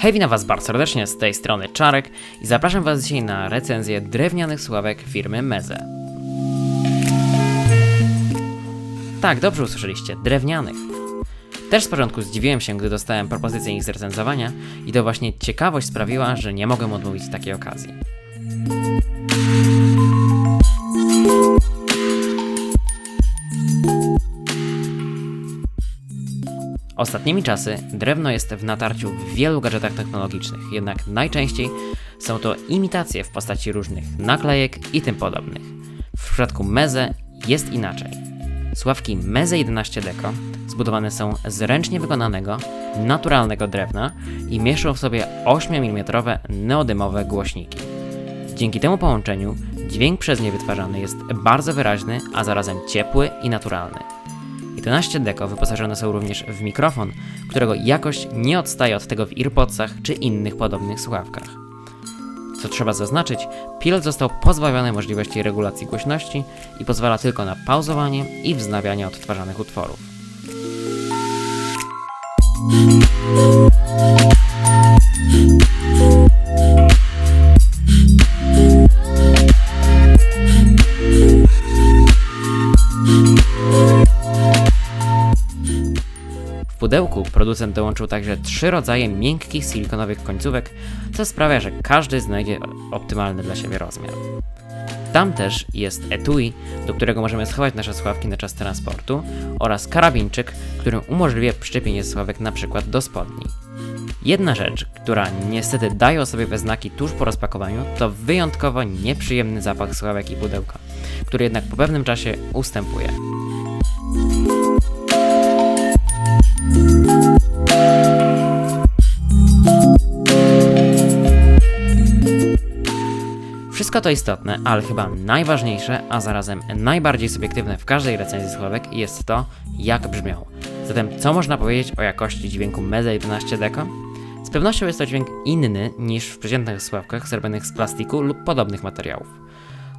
Hej, witam was bardzo serdecznie, z tej strony Czarek i zapraszam was dzisiaj na recenzję drewnianych sławek firmy Meze. Tak, dobrze usłyszeliście, drewnianych. Też z początku zdziwiłem się, gdy dostałem propozycję ich zrecenzowania i to właśnie ciekawość sprawiła, że nie mogłem odmówić takiej okazji. Ostatnimi czasy drewno jest w natarciu w wielu gadżetach technologicznych, jednak najczęściej są to imitacje w postaci różnych naklejek i tym podobnych. W przypadku Meze jest inaczej. Sławki Meze 11 Deco zbudowane są z ręcznie wykonanego, naturalnego drewna i mieszczą w sobie 8 mm neodymowe głośniki. Dzięki temu połączeniu dźwięk przez nie wytwarzany jest bardzo wyraźny, a zarazem ciepły i naturalny. 11 Deco wyposażone są również w mikrofon, którego jakość nie odstaje od tego w earpodsach czy innych podobnych słuchawkach. Co trzeba zaznaczyć, pilot został pozbawiony możliwości regulacji głośności i pozwala tylko na pauzowanie i wznawianie odtwarzanych utworów. Pudełku producent dołączył także trzy rodzaje miękkich silikonowych końcówek, co sprawia, że każdy znajdzie optymalny dla siebie rozmiar. Tam też jest etui, do którego możemy schować nasze słuchawki na czas transportu oraz karabinczyk, który umożliwia przyczepienie na przykład do spodni. Jedna rzecz, która niestety daje o sobie we znaki tuż po rozpakowaniu, to wyjątkowo nieprzyjemny zapach słuchawek i pudełka, który jednak po pewnym czasie ustępuje. Wszystko to istotne, ale chyba najważniejsze, a zarazem najbardziej subiektywne w każdej recenzji sławek jest to, jak brzmią. Zatem co można powiedzieć o jakości dźwięku Meze 11 Deco? Z pewnością jest to dźwięk inny niż w przeciętnych sławkach zrobionych z plastiku lub podobnych materiałów.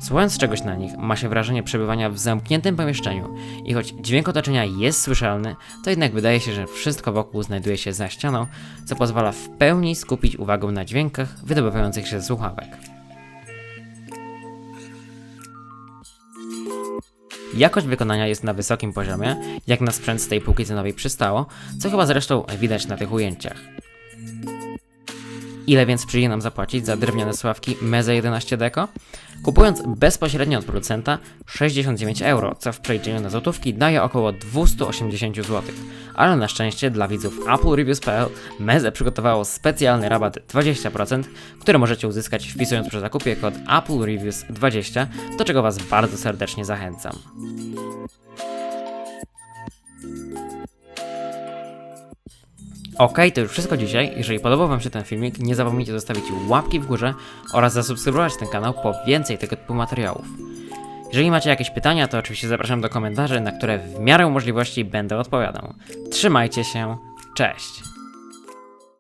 Słuchając czegoś na nich, ma się wrażenie przebywania w zamkniętym pomieszczeniu i choć dźwięk otoczenia jest słyszalny, to jednak wydaje się, że wszystko wokół znajduje się za ścianą, co pozwala w pełni skupić uwagę na dźwiękach wydobywających się ze słuchawek. Jakość wykonania jest na wysokim poziomie, jak na sprzęt z tej półki cenowej przystało, co chyba zresztą widać na tych ujęciach. Ile więc przyjdzie nam zapłacić za drewniane sławki Meze 11 Deco? Kupując bezpośrednio od producenta 69 euro, co w przeliczeniu na złotówki daje około 280 zł. Ale na szczęście dla widzów Apple Reviews.pl Meze przygotowało specjalny rabat 20%, który możecie uzyskać wpisując przy zakupie kod Apple Reviews 20, do czego Was bardzo serdecznie zachęcam. Ok, to już wszystko dzisiaj. Jeżeli podobał Wam się ten filmik, nie zapomnijcie zostawić łapki w górze oraz zasubskrybować ten kanał po więcej tego typu materiałów. Jeżeli macie jakieś pytania, to oczywiście zapraszam do komentarzy, na które w miarę możliwości będę odpowiadał. Trzymajcie się, cześć!